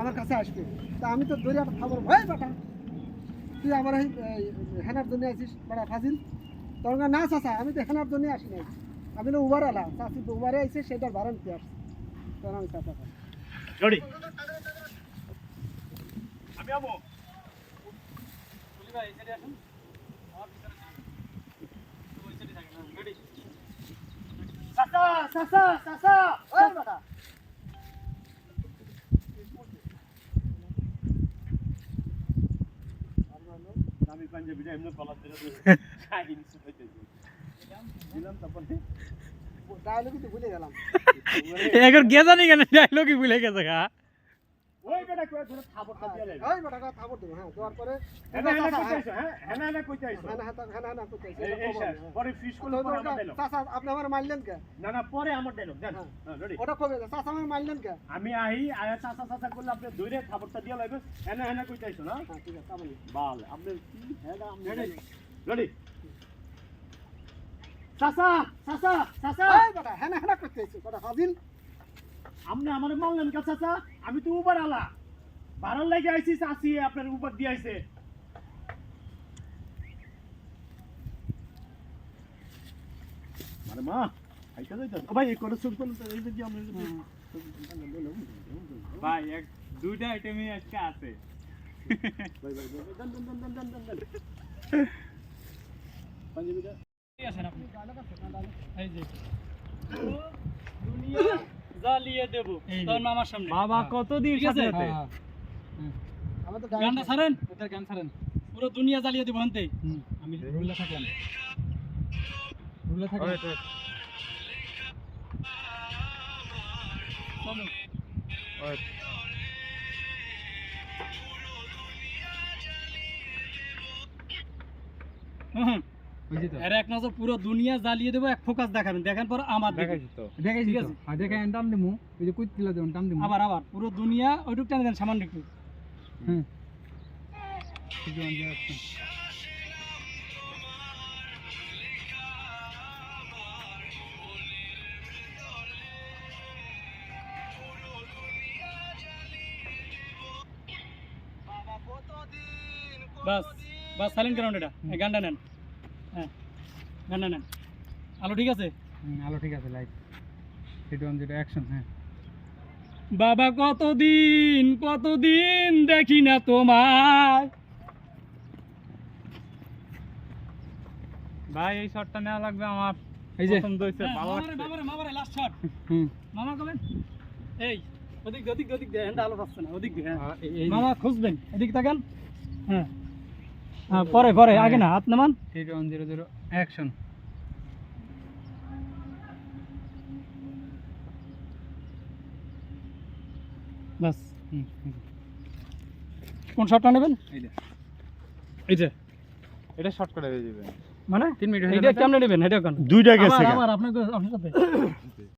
আমার কাছে আসবে। তা আমি তো দরিয়াটা খাবার ভয় বেটা তুই আমার এই হেনার জন্য আসিস বড়া ফাজিল। তোর না না চাচা আমি তো হেনার জন্য আসি নাই। আমি তো উবার আলা। চাচি তো উবারে আইছে সেটার ভাড়া নিতে আসছি। তখন আমি চাচা পাই। রেডি। আমি আমো চাচা চাচা ওই বেটা আমি পাঞ্জাবিটা এমনি দিলে শাহিন সুপাইতেছি দিলাম তারপরে তো ভুলে গেলাম এখন গেছে নি কেন ডায়লগই ভুলে গেছে, গা। ওই বেটা কই ধরে থাবরটা দিয়ে লাগে ওই বেটা কথা থাবর দেবো হ্যাঁ দেওয়ার পরে হেনা হেনা কইতে আইছো হ্যাঁ হেনা হেনা কইতে আইছো হ্যাঁ হ্যাঁ হ্যাঁ হ্যাঁ করতে এই এই স্যার পরে ফিশ করলে পরে আমার ডায়লগ চাচা আপনি আমার মারলেন কে? না না পরে আমার হ্যাঁ। হ্যাঁ রেডি ওটা কবে? চাচা আমার মারলেন কে? আমি আহি আয়া চাচা চাচা করলে আপনি দইরে থাবরটা দিয়ে লাগবে হেনা হেনা কইতে আইছো না। হ্যাঁ ঠিক আছে আমি বাল আপনি কি হেনা আপনি রেডি চাচা চাচা চাচা! ওই বেটা হ্যাঁ হ্যাঁ ফাজিল আপনি আমার মানলেন কা চাচা আমি তো উবার আলা। ভাড়ার লাগে আইছি চাচি আপনার উপর দিয়ে আইছে। আরে মা আইতা যাইতা ও ভাই এই করে শুরু করুন এই যে আমরা ভাই এক দুইটা আইটেমই আজকে আছে। ভাই ভাই ভাই, দেন দেন দেন দেন দেন দেন। পাঞ্জাবিটা জ্বালিয়ে দেবো। তোর মামার সামনে। বাবা কতদিন ঠিক আছে? সাথে সাথে আমার গানটা ছাড়েন? ওটার গান ছাড়েন। পুরো দুনিয়া জ্বালিয়ে দেবো হানতে আমি থাকলাম থাকলাম চলো। এর এক নজর পুরো দুনিয়া জ্বালিয়ে দেবো এক ফোকাস দেখাবেন। দেখান পর আমার দেখাইছি তো। দেখাইছি ঠিক আছে। আর দেখাই টান দিমু। ওই যে কুইত দিলা দেন টান দিমু। আবার আবার। পুরো দুনিয়া ওইটুক টানে দেন সামান্য একটু। হুম। বাস বাস সাইলেন্ট করেন এটা। গানটা নেন। হ্যাঁ। নেন আলো ঠিক আছে? আলো ঠিক আছে light three one zero action হ্যাঁ। বাবা কতদিন কতদিন দেখি না তোমায়। ভাই এই শটটা নেওয়া লাগবে আমার। এই যে। পছন্দ হয়েছে হ্যাঁ, ভালো লাগছে মামারে মামারে লাস্ট শট হুম। মামা কবেন এই ওদিক ওদিক ওদিক দিয়ে আলো পাচ্ছে না ওদিক দিয়ে হ্যাঁ। মামা খুঁজবেন এদিক তাকান। হ্যাঁ। হ্যাঁ পরে পরে আগে না হাত নামান। Three one zero zero action বাস। কোন শটটা নেবেন? এই যে। এই যে। এটা শর্ট করে দিয়ে দিবেন। মানে? তিন মিনিট এইটা কেমনে নেবেন? এটা কোন দুইটা গেছে আপনার সাথে।